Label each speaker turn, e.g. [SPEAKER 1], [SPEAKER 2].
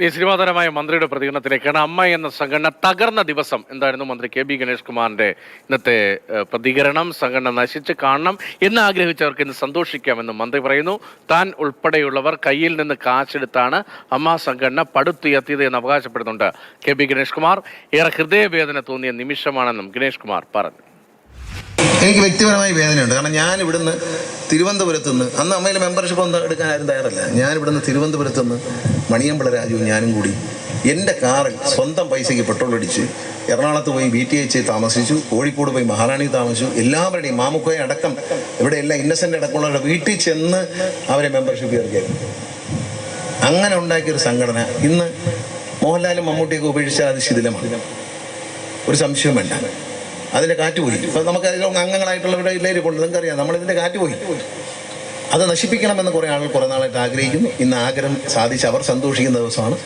[SPEAKER 1] ഈ സിനിമാതരമായ മന്ത്രിയുടെ പ്രതികരണത്തിലേക്കാണ് അമ്മ എന്ന സംഘടന തകർന്ന ദിവസം എന്തായിരുന്നു മന്ത്രി കെ ബി ഗണേഷ് കുമാറിന്റെ ഇന്നത്തെ പ്രതികരണം സംഘടന നശിച്ച് കാണണം എന്ന് ആഗ്രഹിച്ചവർക്ക് ഇന്ന് സന്തോഷിക്കാമെന്ന് മന്ത്രി പറയുന്നു. താൻ ഉൾപ്പെടെയുള്ളവർ കയ്യിൽ നിന്ന് കാശെടുത്താണ് അമ്മ സംഘടന പടുത്തുയർത്തിയത് എന്ന് അവകാശപ്പെടുന്നുണ്ട് കെ ബി ഗണേഷ് കുമാർ. ഏറെ ഹൃദയവേദന തോന്നിയ നിമിഷമാണെന്നും ഗണേഷ് കുമാർ പറഞ്ഞു.
[SPEAKER 2] എനിക്ക് വ്യക്തിപരമായി വേദനയുണ്ട്. കാരണം ഞാൻ ഇവിടുന്ന് തിരുവനന്തപുരത്ത് നിന്ന് അന്ന് അമ്മയിൽ മെമ്പർഷിപ്പ് ഒന്നും എടുക്കാൻ ആരും തയ്യാറല്ല. ഞാൻ ഇവിടുന്ന് തിരുവനന്തപുരത്ത് നിന്ന് മണിയമ്പള രാജുവും ഞാനും കൂടി എന്റെ കാറിൽ സ്വന്തം പൈസയ്ക്ക് പെട്രോൾ അടിച്ച് എറണാകുളത്ത് പോയി ബി ടി എച്ച് താമസിച്ചു കോഴിക്കോട് പോയി മഹാറാണി താമസിച്ചു എല്ലാവരുടെയും മാമുക്കോയെ അടക്കം ഇവിടെ എല്ലാം ഇന്നസെന്റ് അടക്കമുള്ളവരുടെ വീട്ടിൽ ചെന്ന് അവരെ മെമ്പർഷിപ്പ് ചേർക്കായിരുന്നു അങ്ങനെ ഉണ്ടാക്കിയൊരു സംഘടന ഇന്ന് മോഹൻലാലും മമ്മൂട്ടിയൊക്കെ ഉപേക്ഷിച്ചാൽ അത് ശിഥിലമാണ്. ഒരു സംശയം വേണ്ട. അതിന്റെ കാറ്റ് പോയി. ഇപ്പം നമുക്ക് അതിൽ അംഗങ്ങളായിട്ടുള്ളവരുടെ ഇല്ലായിരിക്കും നിങ്ങൾക്കറിയാം നമ്മളിതിന്റെ കാറ്റ് പോയി. അത് നശിപ്പിക്കണമെന്ന് കുറെ ആളുകൾ കുറെ നാളായിട്ട് ആഗ്രഹിക്കുന്നു. ഇന്ന് ആഗ്രഹം സാധിച്ച് അവർ സന്തോഷിക്കുന്ന ദിവസമാണ്.